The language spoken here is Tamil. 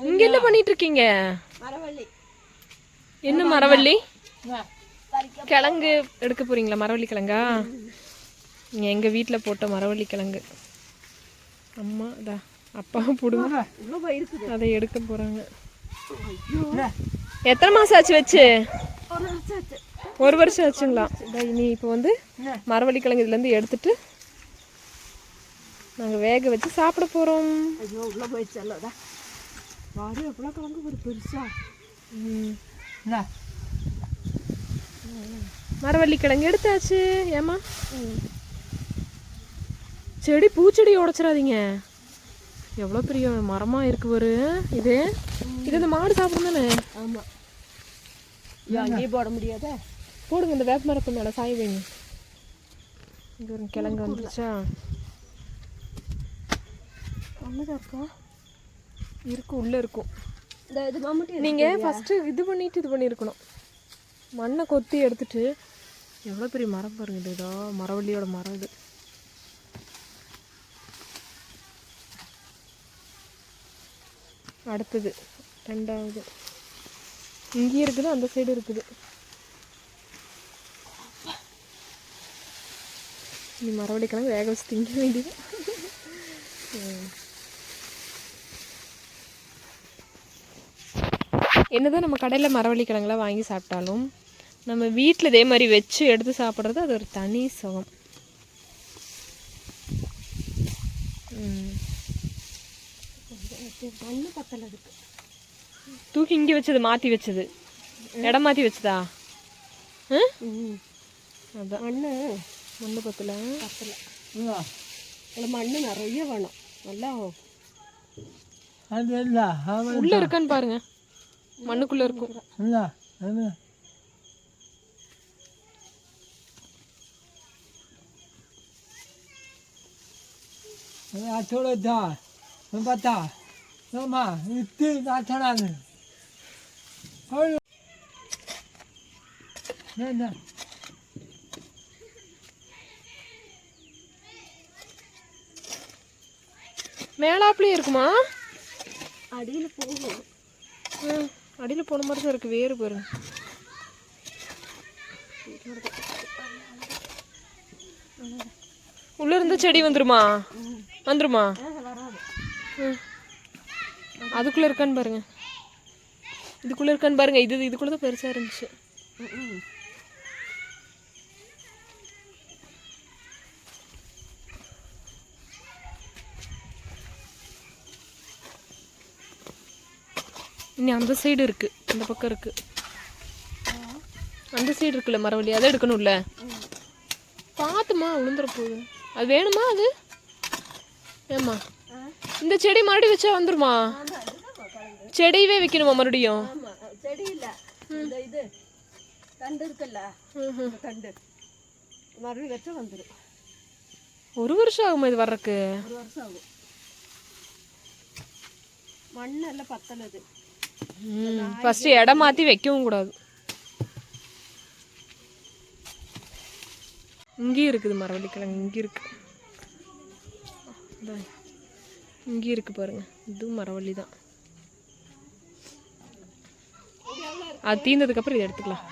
இங்க என்ன பண்ணிட்டு இருக்கீங்க மரவள்ளி. என்ன மரவள்ளி. கிழங்கு எடுக்க போறீங்களா? மரவள்ளி கிழங்கா? எங்க வீட்ல போட்ட மரவள்ளி கிழங்கு. அம்மா இதா அப்பா போடுங்க. அதை எடுக்க போறாங்க. எத்தனை மாசம் ஆச்சு வச்சு? ஒரு நிமிஷம் ஆச்சு. ஒரு வருஷம் ஆச்சுங்களா? இனி இப்போ வந்து மரவள்ளி கிழங்கு இதுல இருந்து எடுத்துட்டு நாங்க வேக வச்சு சாப்பிட போறோம். வாடி எவ்வளோ கிழங்கு ஒரு பெருசா. என்ன மரவள்ளி கிழங்கு எடுத்தாச்சு ஏமா செடி பூச்செடி உடைச்சிடாதீங்க. எவ்வளோ பெரிய மரமா இருக்கு ஒரு இது இது இந்த மாடு சாப்பிடும் தானே? ஆமாம் அங்கேயும் போட முடியாதே? போடுங்க இந்த வேப்ப மரத்து மேலே சாய் வைங்க. இங்க ஒரு கிழங்கு வந்துருச்சா? ஒன்றுதான் இருக்கா? இருக்கு உள்ள இருக்கும். இந்த இது மம்முட்டி நீங்க ஃபர்ஸ்ட் இது பண்ணிட்டு இது பண்ணியிருக்கணும். மண்ணை கொத்தி எடுத்துட்டு எவ்வளோ பெரிய மரம் பாருங்க இது இதோ மரவள்ளியோட மரம் இது. அடுத்தது ரெண்டாவது. இங்கேயும் இருக்குது அந்த சைடு இருக்குது. நீ மரவள்ளி கிழங்கு வேக வச்சு திங்க வேண்டியது. என்னதான் நம்ம கடையில் மரவள்ளி கிழங்குலாம் வாங்கி சாப்பிட்டாலும் நம்ம வீட்டில் இதே மாதிரி வச்சு எடுத்து சாப்பிட்றது அது ஒரு தனி சுகம். ம். மண்ணு பத்தல இருக்கு தூக்கி இங்கே வச்சது மாற்றி வச்சது. இடம் மாற்றி வச்சதா? அதான். மண்ணு மண்ணு பத்தில் பத்தல இல்லை மண்ணு நிறைய வேணும். நல்லா உள்ளே இருக்கான்னு பாருங்க. மண்ணுக்குள்ளே இருக்கும். அச்சோடா பார்த்தா? ஏமா வித்து அச்சடாது என்ன? மேலாப்லேயும் இருக்குமா? அடியில் போகும். அடியில் போன மாதிரி தான் இருக்குது வேறு பாருங்க உள்ள இருந்த செடி வந்துருமா? வந்துருமா? ம். அதுக்குள்ள இருக்கான்னு பாருங்க. இதுக்குள்ள இருக்கான்னு பாருங்க. இது இதுக்குள்ளே தான் பெருசா இருந்துச்சு. இனி அந்த சைடு இருக்கு. அந்த பக்கம் இருக்கு. அந்த சைடு இருக்குல்ல மரவள்ளி? அதை எடுக்கணும்ல? பார்த்துமா விழுந்துற போகுது அது வேணுமா அது? ஏம்மா? இந்த செடி மறுபடியும் வச்சா வந்துருமா? செடியவே வைக்கணுமா மறுபடியும்? செடி இல்லை. இந்த இது கண்டு இருக்குல்ல இந்த கண்டு. மறுபடியும் வச்சா வந்துடும் ஒரு வருஷம் ஆகுமா இது வர்றக்கு ஒரு வருஷம் ஆகும். மண் எல்லாம் பத்தலது ஃபர்ஸ்ட் இடம் மாத்தி வைக்கவும் கூடாது. இங்கேயும் இருக்குது மரவள்ளி கிழங்கு இங்கே இருக்கு இங்கே இருக்கு பாருங்க. இதுவும் மரவள்ளி தான். அது தீர்ந்ததுக்கப்புறம் இதை எடுத்துக்கலாம்.